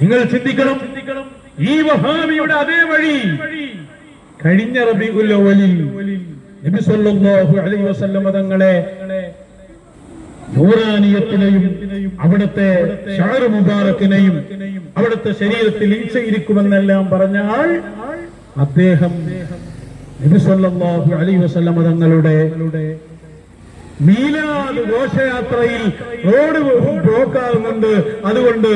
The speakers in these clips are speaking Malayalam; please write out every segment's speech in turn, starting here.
നിങ്ങൾ ചിന്തിക്കണം. ഈ വഹാമിയുടെ അതേ വഴി കഴിഞ്ഞ റബീഉൽ അവ്വലിൽ നബി സല്ലല്ലാഹു അലൈഹി തങ്ങളെ നൂറാനിയത്തിനെയും അവിടുത്തെ ഷാറു മുബാറക്കിനെയും അവിടുത്തെ ശരീരത്തിൽ ഈച്ചയിരിക്കുമെന്നെല്ലാം പറഞ്ഞാൽ അദ്ദേഹം നബി സല്ലല്ലാഹു അലൈഹി തങ്ങളുടെ മീലാദ് ഘോഷയാത്രയിൽ റോഡ് ബ്ലോക്ക് ആകുന്നുണ്ട് അതുകൊണ്ട്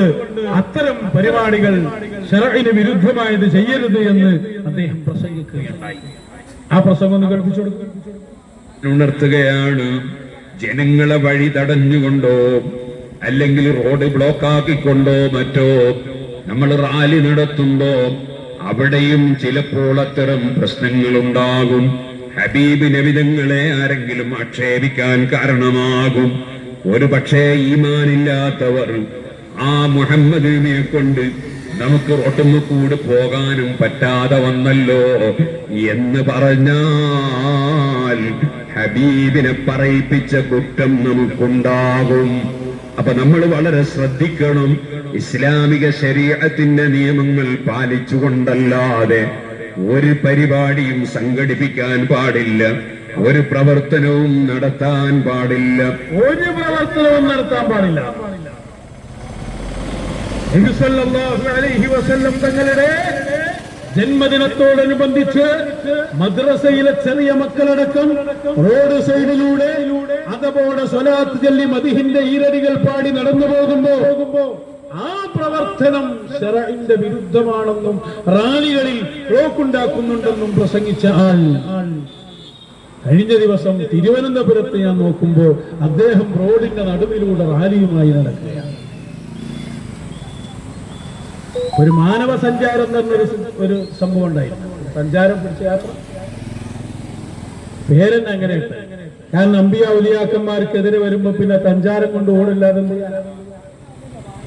അത്തരം പരിപാടികൾ ഷെറഹിന് വിരുദ്ധമായത് ചെയ്യരുത് എന്ന് അദ്ദേഹം പ്രസംഗിക്കുകയുണ്ടായി. ആ പ്രസംഗം ഒന്ന് കേൾപ്പിച്ചു ഉണർത്തുകയാണ്. ജനങ്ങളെ വഴി തടഞ്ഞുകൊണ്ടോ അല്ലെങ്കിൽ റോഡ് ബ്ലോക്കാക്കിക്കൊണ്ടോ മറ്റോ നമ്മൾ റാലി നടത്തുമ്പോ അവിടെയും ചിലപ്പോൾ അത്തരം പ്രശ്നങ്ങളുണ്ടാകും. ഹബീബ് നബിതങ്ങളെ ആരെങ്കിലും ആക്ഷേപിക്കാൻ കാരണമാകും. ഒരു പക്ഷേ ഈമാനില്ലാത്തവർ ആ മുഹമ്മദിനെ കൊണ്ട് നമുക്ക് റോട്ടുമ്മ കൂടെ പോകാനും പറ്റാതെ വന്നല്ലോ എന്ന് പറഞ്ഞാൽ ഹബീബിനെ പറയിപ്പിച്ച കുറ്റം നമുക്കുണ്ടാകും. അപ്പൊ നമ്മൾ വളരെ ശ്രദ്ധിക്കണം. ഇസ്ലാമിക ശരീരത്തിന്റെ നിയമങ്ങൾ പാലിച്ചുകൊണ്ടല്ലാതെ ഒരു പരിപാടിയും സംഘടിപ്പിക്കാൻ പാടില്ല. ഒരു പ്രവർത്തനവും നടത്താൻ പാടില്ല. ഒരു പ്രവർത്തനവും നടത്താൻ പാടില്ല. തങ്ങളുടെ ജന്മദിനത്തോടനുബന്ധിച്ച് മദ്രസയിലെ ചെറിയ മക്കളടക്കം റോഡ് സൈഡിലൂടെ അതപോലെ സ്വലാത്ത് ചൊല്ലി മതിഹിന്റെ ഈരടികൾ പാടി നടന്നു പോകുമ്പോ ആ പ്രവർത്തനം ഷറഇന്റെ വിരുദ്ധമാണെന്നും റാലികളിൽ ബ്ലോക്കുണ്ടാക്കുന്നുണ്ടെന്നും പ്രസംഗിച്ച ആൾ കഴിഞ്ഞ ദിവസം തിരുവനന്തപുരത്ത് ഞാൻ നോക്കുമ്പോൾ അദ്ദേഹം റോഡിന്റെ നടുവിലൂടെ റാലിയുമായി നടക്കുകയാണ് ഒരു മാനവ സഞ്ചാരം എന്നൊരു ഒരു സംഭവം ഉണ്ടായിരുന്നു സഞ്ചാരം പിടിച്ച യാത്ര പേരെന്നെ അങ്ങനെ. കാരണം അമ്പിയ ഉലിയാക്കന്മാർക്കെതിരെ വരുമ്പോ പിന്നെ സഞ്ചാരം കൊണ്ട് ഓടില്ലാതെ?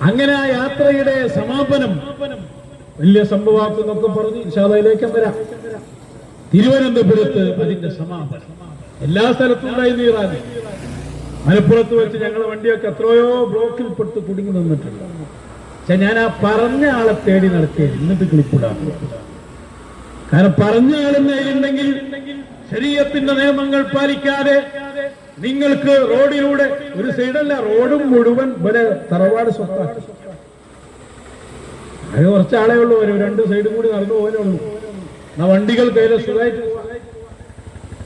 അങ്ങനെ ആ യാത്രയുടെ സമാപനം വലിയ സംഭവമാക്കുന്നൊക്കെ പറഞ്ഞ് ഇൻഷാദയിലേക്ക് വരാം. തിരുവനന്തപുരത്ത് അതിന്റെ സമാപനം. എല്ലാ സ്ഥലത്തും ഉണ്ടായിരുന്നു ഈ റാലി മലപ്പുറത്ത് വെച്ച് ഞങ്ങൾ വണ്ടിയൊക്കെ എത്രയോ ബ്ലോക്കിൽ പെട്ട് കുടുങ്ങി നിന്നിട്ടുണ്ട്. പക്ഷെ ഞാൻ ആ പറഞ്ഞ ആളെ തേടി നടത്തിയത് എന്നിട്ട് ക്ലിപ്പിടാം കാരണം പറഞ്ഞ ആളുന്നതിലുണ്ടെങ്കിൽ ശരീരത്തിന്റെ നിയമങ്ങൾ പാലിക്കാതെ നിങ്ങൾക്ക് റോഡിലൂടെ ഒരു സൈഡല്ല റോഡും മുഴുവൻ വരെ തറവാട് സ്വത്താക്കി അത് കുറച്ച് ആളേ ഉള്ളൂ ഒരു രണ്ട് സൈഡും കൂടി നടന്നു പോകാനേ ഉള്ളൂ. ആ വണ്ടികൾ കയ്യിലെ സുഖമായിട്ട്.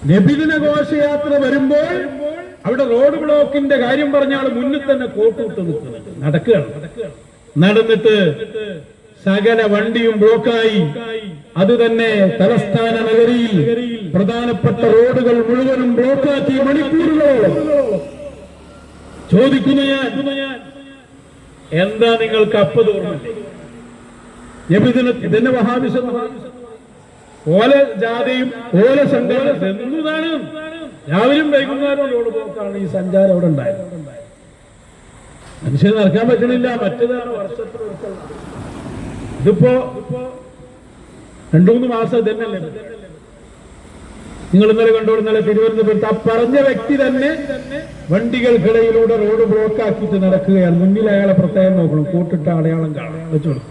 നബിദിന ഘോഷയാത്ര വരുമ്പോൾ അവിടെ റോഡ് ബ്ലോക്കിന്റെ കാര്യം പറഞ്ഞാൽ മുന്നിൽ തന്നെ കോട്ടുവിട്ട് നിൽക്കുന്നത് നടക്കുകയാണ്. നടന്നിട്ട് സകല വണ്ടിയും ബ്ലോക്കായി. അത് തന്നെ തലസ്ഥാന നഗരിയിൽ പ്രധാനപ്പെട്ട റോഡുകൾ മുഴുവനും ബ്ലോക്കാക്കി മണിക്കൂറുകളോളം ചോദിക്കുന്ന ഞാൻ എന്താ നിങ്ങൾക്ക് അപ്പ് തോന്നുന്നത് ഓല ജാതിയും ഓല സംഘടന രാവിലും വൈകുന്നേരം റോഡ് ബ്ലോക്കാണ് ഈ സഞ്ചാരം അവിടെ ഉണ്ടായത്. മനുഷ്യന് നടക്കാൻ പറ്റണില്ല. മറ്റേതാണ് വർഷത്തിൽ. ഇതിപ്പോ രണ്ടു മൂന്ന് മാസം തന്നെയല്ലേ നിങ്ങൾ ഇന്നലെ കണ്ടോ ഇന്നലെ തിരുവനന്തപുരത്ത് ആ പറഞ്ഞ വ്യക്തി തന്നെ വണ്ടികൾക്കിടയിലൂടെ റോഡ് ബ്ലോക്ക് ആക്കിയിട്ട് നടക്കുകയാണ്. മുന്നിൽ അയാളെ പ്രത്യേകം നോക്കണം. കൂട്ടിട്ട അടയാളം കാണാം വെച്ചോളൂ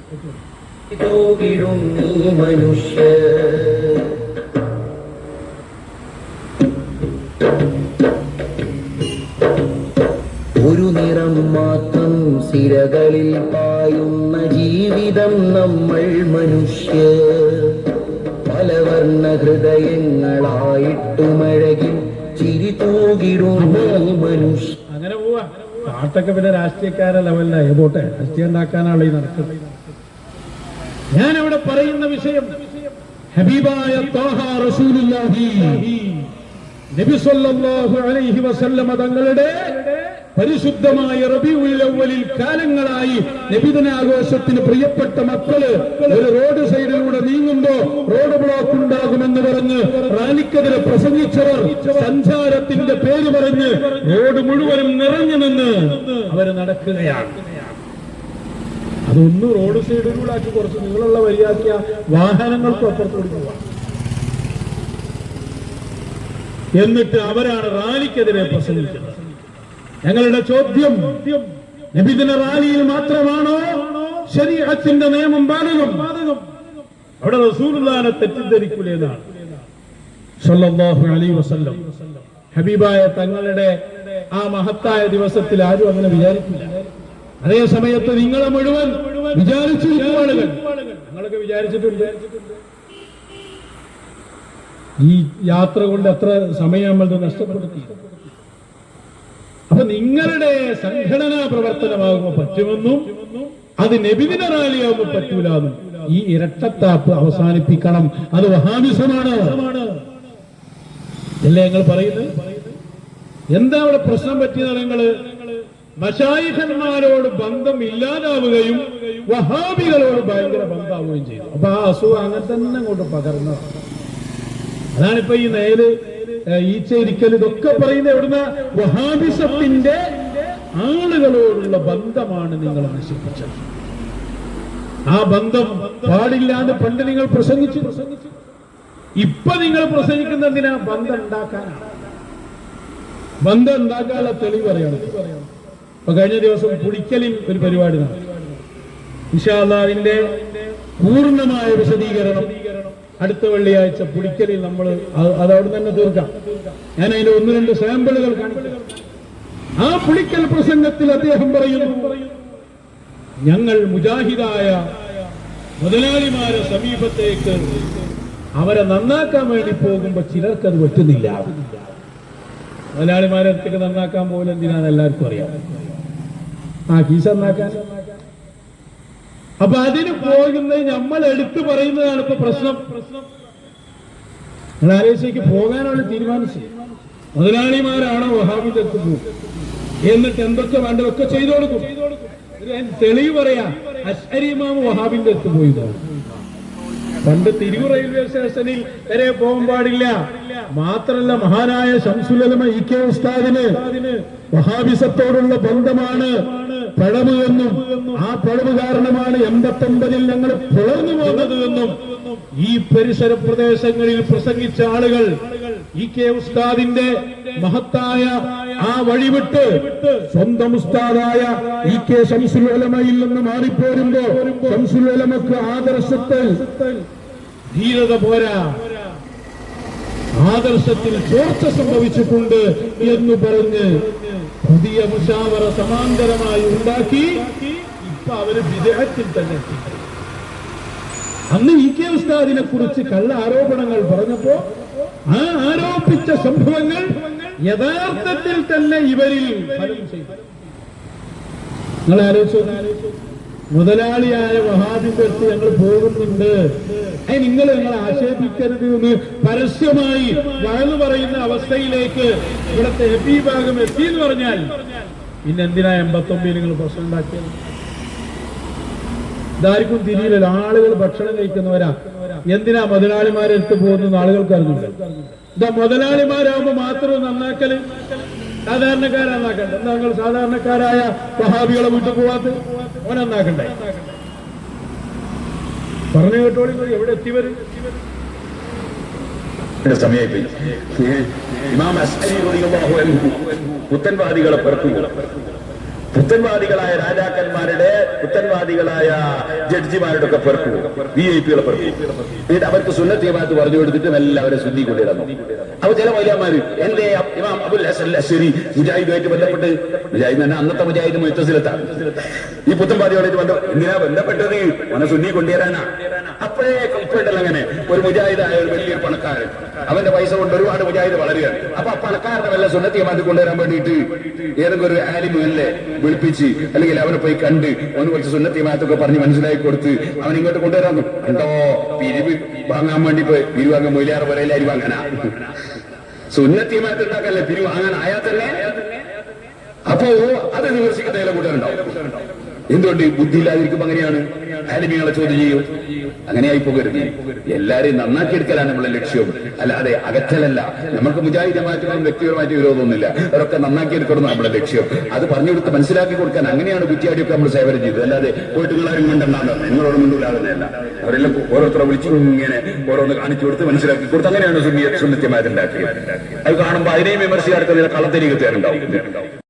ഒരു നിറം മാത്രം സിരകളിൽ പായുന്ന ജീവിതം നമ്മൾ മനുഷ്യ. പലവർണ ഹൃദയങ്ങളായിട്ടുമഴകിൽ ചിരി തൂകിടുന്നു മനുഷ്യ. അങ്ങനെ പോവാ. പാട്ടൊക്കെ പിന്നെ രാഷ്ട്രീയക്കാരെ ലെവലിലായി പോട്ടെ. രാഷ്ട്രീയം ഉണ്ടാക്കാനാണ് ഈ നടക്കുന്നത് ഞാൻ ഇവിടെ പറയുന്ന വിഷയം ഹബീബായ റസൂലുള്ളാഹി. നബി സല്ലല്ലാഹു അലൈഹി വസല്ലമ തങ്ങളുടെ പരിശുദ്ധമായ റബീഉൽ കാലങ്ങളായി കാലങ്ങളായി നബിദിനാഘോഷത്തിന് പ്രിയപ്പെട്ട മക്കൾ ഒരു റോഡ് സൈഡിലൂടെ നീങ്ങുമ്പോ റോഡ് ബ്ലോക്ക് ഉണ്ടാകുമെന്ന് പറഞ്ഞ് റാലിക്കെതിരെ പ്രസംഗിച്ചവർ സഞ്ചാരത്തിന്റെ പേര് പറഞ്ഞ് റോഡ് മുഴുവനും നിറഞ്ഞു നിന്ന് അവർ നടക്കുകയാണ്. അതൊന്നും റോഡ് സൈഡിലൂടെ ആക്കി കുറച്ച് നിങ്ങളുള്ള വരിയാക്കിയ വാഹനങ്ങൾക്കും അപ്പുറത്തോട് പോവാം. എന്നിട്ട് അവരാണ് റാലിക്കെതിരെ പ്രസംഗിക്കുന്നത് ഞങ്ങളുടെ ചോദ്യം നബിദിന റാലിയിൽ മാത്രമാണോ ശരീരത്തിന്റെ നിയമം ബാധകം അവിടെ റസൂലുള്ളാനെ തെറ്റിദ്ധരിക്കുന്നതാണ് സല്ലല്ലാഹു അലൈഹി വസല്ലം. ഹബീബായ തങ്ങളുടെ ആ മഹത്തായ ദിവസത്തിൽ ആരും അങ്ങനെ വിചാരിക്കില്ല. അതേ സമയത്ത് നിങ്ങളെ മുഴുവൻ ആളുകൾ. ഞങ്ങളൊക്കെ വിചാരിച്ചിട്ടുണ്ട്. ഈ യാത്ര കൊണ്ട് എത്ര സമയം നമ്മൾ നഷ്ടപ്പെടുത്തി അപ്പൊ നിങ്ങളുടെ സംഘടനാ പ്രവർത്തനമാകുമ്പോൾ പറ്റുമെന്നും അത് നബിദിന റാലിയാകുമ്പോൾ പറ്റൂലെന്നും ഈ ഇരട്ടത്താപ്പ് അവസാനിപ്പിക്കണം. അത് വഹാബിസമാണ്. അല്ലേ ഞങ്ങൾ പറയുന്നത്? എന്താ അവിടെ പ്രശ്നം പറ്റിയത് നിങ്ങൾ? മഷായിഖന്മാരോട് ബന്ധം ഇല്ലാതാവുകയും വഹാബികളോട് ഭയങ്കര ബന്ധാവുകയും ചെയ്തു. അപ്പൊ ആ അസുഖം അങ്ങനെ തന്നെ അങ്ങോട്ട് പകർന്നതാണ്. അതാണിപ്പോ ഈ നേര് ഈച്ചയിരിക്കൽ ഇതൊക്കെ പറയുന്ന എവിടുന്ന? വഹാബിസത്തിന്റെ ആളുകളോടുള്ള ബന്ധമാണ് നിങ്ങൾ നശിപ്പിച്ചത് ആ ബന്ധം പാടില്ല എന്ന് പണ്ട് നിങ്ങൾ പ്രസംഗിച്ചു. ഇപ്പൊ നിങ്ങൾ പ്രസംഗിക്കുന്ന എന്തിനാ? ബന്ധം ഉണ്ടാക്കാനാണ്. ബന്ധം ഉണ്ടാക്കാനുള്ള തെളിവ് പറയണം. ഇപ്പൊ കഴിഞ്ഞ ദിവസം പുളിക്കലിൽ ഒരു പരിപാടി നടത്തി വിശാലാവിന്റെ പൂർണമായ വിശദീകരണം അടുത്ത വെള്ളിയാഴ്ച പുളിക്കലിൽ നമ്മൾ അത് അവിടെ തന്നെ തീർക്കാം. ഞാൻ അതിന്റെ ഒന്ന് രണ്ട് സാമ്പിളുകൾ കാണിക്കാം. ആ പുളിക്കൽ പ്രസംഗത്തിൽ അദ്ദേഹം പറയുന്നു ഞങ്ങൾ മുജാഹിദായ മുതലാളിമാരെ സമീപത്തേക്ക് അവരെ നന്നാക്കാൻ വേണ്ടി പോകുമ്പോ ചിലർക്ക് അത് പറ്റുന്നില്ല. മുതലാളിമാരെ നന്നാക്കാൻ പോലും എന്തിനാന്ന് എല്ലാവർക്കും അറിയാം. ആ ഫീസ് നന്നാക്കാൻ? അപ്പൊ അതിന് പോകുന്നത് നമ്മൾ എടുത്തു പറയുന്നതാണ് ഇപ്പൊ പ്രശ്നം. പ്രശ്നം ആലോചിച്ചേക്ക് പോകാനാണ് തീരുമാനിച്ചു മുതലാളിമാരാണോ വഹാബിന്റെ അടുത്ത് എന്നിട്ട് എന്തൊക്കെ വേണ്ടതൊക്കെ ചെയ്തു കൊടുക്കും? തെളിവ് പറയാ. അശ്വരിമാമ വഹാബിന്റെ അടുത്ത് പോയതാണ് പണ്ട് തിരൂർ റെയിൽവേ സ്റ്റേഷനിൽ വരെ പോകാൻ പാടില്ല. മാത്രല്ല മഹാനായ ശംസുലമ ഇ കെ ഉസ്താദിന് വഹാബിസത്തോടുള്ള ബന്ധമാണ് പിളവ് എന്നും ആ പിളവ് കാരണമാണ് എൺപത്തി ഒമ്പതിൽ ഞങ്ങൾ പിളർന്നു പോകുന്നത് എന്നും ഈ പരിസര പ്രദേശങ്ങളിൽ പ്രസംഗിച്ച ആളുകൾ ഇ കെ ഉസ്താദിന്റെ മഹത്തായ ആ വഴിവിട്ട് സ്വന്തം ഉസ്താദായ ഇ കെ ശംസുലമയിൽ നിന്ന് മാറിപ്പോരുമ്പോ ശംസുലമക്ക് ആദർശത്തിൽ ധീരത പോരാ. ആദർശത്തിൽ ചോർച്ച സംഭവിച്ചിട്ടുണ്ട് എന്ന് പറഞ്ഞ് പുതിയ മുഷാവറ സമാന്തരമായി ഉണ്ടാക്കി ഇപ്പൊ അവർ വിദേഹത്തിൽ തന്നെ അന്ന് ഇ കെ ഉസ്താദിനെ കുറിച്ച് കള്ള ആരോപണങ്ങൾ പറഞ്ഞപ്പോ ആ ആരോപിച്ച സംഭവങ്ങൾ യഥാർത്ഥത്തിൽ തന്നെ ഇവരിൽ നിങ്ങൾ ആലോചിച്ചു മുതലാളിയായ വഹാബിന്റെ അടുത്ത് ഞങ്ങൾ പോകുന്നുണ്ട്. അതിന് നിങ്ങൾ ഞങ്ങളെ ആക്ഷേപിക്കരുത് എന്ന് പരസ്യമായി വഴന്നു പറയുന്ന അവസ്ഥയിലേക്ക് ഇവിടുത്തെ എ പി ഭാഗം എത്തി എന്ന് പറഞ്ഞാൽ പിന്നെ എന്തിനാ എൺപത്തൊമ്പതിൽ നിങ്ങൾ പ്രശ്നം ഉണ്ടാക്കിയത്? ഇതാർക്കും തിരിയില്ല ആളുകൾ ഭക്ഷണം കഴിക്കുന്നവരാ. എന്തിനാ മുതലാളിമാരെ അടുത്ത് പോകുന്ന ആളുകൾക്ക് അറിഞ്ഞില്ല ഇതാ മുതലാളിമാരാകുമ്പോ മാത്രം നന്നാക്കൽ. സാധാരണക്കാരെ നന്നാക്കണ്ട എന്താ നിങ്ങൾ സാധാരണക്കാരായ സഹാബികളെ വീട്ടിൽ പോവാത്ത? അവനന്നാക്കണ്ടേ നന്നാക്കണ്ടേ? പറഞ്ഞു കേട്ടോളി എവിടെ എത്തി വരും സമയമായി ഇമാം അസ്കരി റളിയല്ലാഹു അൻഹു പുത്തൻവാദികളെ പുത്തൻവാദികളായ രാജാക്കന്മാരുടെ പുത്തൻവാദികളായ ജഡ്ജിമാരുടെ ഒക്കെ പെറുക്കു വി ഐ പികളെ അവർക്ക് എന്നിട്ട് അവർക്ക് സുന്നത്തിയമാത്ത് പറഞ്ഞു കൊടുത്തിട്ട് എല്ലാവരും ശുദ്ധി കൊണ്ടിരുന്നു അപ്പൊ ചില വൈലമാര് എന്റെ ഇമാം അബുൽ ഹസൻ അശ്ശരി മുജാഹിദുമായിട്ട് ബന്ധപ്പെട്ട് മുജാഹിദ് തന്നെ അന്നത്തെ മുജാഹിദ് മുത്തസിലെത്താണ് ഈ പുത്തൻവാദികളായിട്ട് ബന്ധം എന്തിനാ ബന്ധപ്പെട്ടത്? അവനെ സുന്നി കൊണ്ടുവരാനാ. അപ്പോഴേ ഇപ്പോഴല്ല അങ്ങനെ. ഒരു മുജാഹിദായ ഒരു വലിയൊരു പണക്കാരൻ. അവന്റെ പൈസ കൊണ്ട് ഒരുപാട് മുജാഹിദ് വളരുകയാണ്. അപ്പൊ ആ പണക്കാരനെ വല്ല സുന്നത്തിയമാറ്റി കൊണ്ടുവരാൻ വേണ്ടിയിട്ട് ഏതെങ്കിലും ഒരു ആലിമല്ലേ വിളിപ്പിച്ച് അല്ലെങ്കിൽ അവനെ പോയി കണ്ട് ഒന്ന് കുറച്ച് സുന്നത്തിയമാത്തൊക്കെ പറഞ്ഞ് മനസ്സിലാക്കി കൊടുത്ത് അവൻ ഇങ്ങോട്ട് കൊണ്ടുവരാൻ കണ്ടോ? പിരിവ് വാങ്ങാൻ വേണ്ടി പോയി. പിരിവ് വാങ്ങാൻ മൊയിലാറ് പോലെ അരി വാങ്ങാനാ സുന്നത്തിയമാത്ത് ഉണ്ടാക്കല്ലേ പിരിവ് വാങ്ങാൻ ആയാൽ തന്നെ. അപ്പോ അത് വിമർശിക്കുന്ന കൂട്ടരുണ്ടാവും എന്തുകൊണ്ട് ബുദ്ധി ഇല്ലാതിരിക്കുമ്പോ അങ്ങനെയാണ്? ആലിമികളെ ചോദ്യം ചെയ്യും. അങ്ങനെയായി പോകരുത്. എല്ലാരെയും നന്നാക്കി എടുക്കലാണ് നമ്മളെ ലക്ഷ്യം. അല്ലാതെ അകറ്റലല്ല. നമുക്ക് മുജാഹിദമായിട്ടും വ്യക്തിപരമായിട്ട് വിരോധമൊന്നുമില്ല അവരൊക്കെ നന്നാക്കി എടുക്കണം നമ്മുടെ ലക്ഷ്യം. അത് പറഞ്ഞു കൊടുത്ത് മനസ്സിലാക്കി കൊടുക്കാൻ അങ്ങനെയാണ് കുറ്റിയാടിയൊക്കെ നമ്മൾ സേവനം ചെയ്തത്. അല്ലാതെ പോയിട്ട് നിങ്ങളാരും കണ്ടെന്നാണ് നിങ്ങളോട് മിണ്ടൂലാകുന്നതല്ല അവരെല്ലാം ഓരോരുത്തരെ വിളിച്ച് ഇങ്ങനെ ഓരോന്ന് കാണിച്ചു കൊടുത്ത് മനസ്സിലാക്കി കൊടുത്ത് അങ്ങനെയാണ് സുന്നി സുന്നത്യമായിട്ടുണ്ടാക്കിയത് അത് കാണുമ്പോൾ അതിനെയും വിമർശിക്കാർക്ക് കള്ളത്തരികത്തേരുണ്ടാവും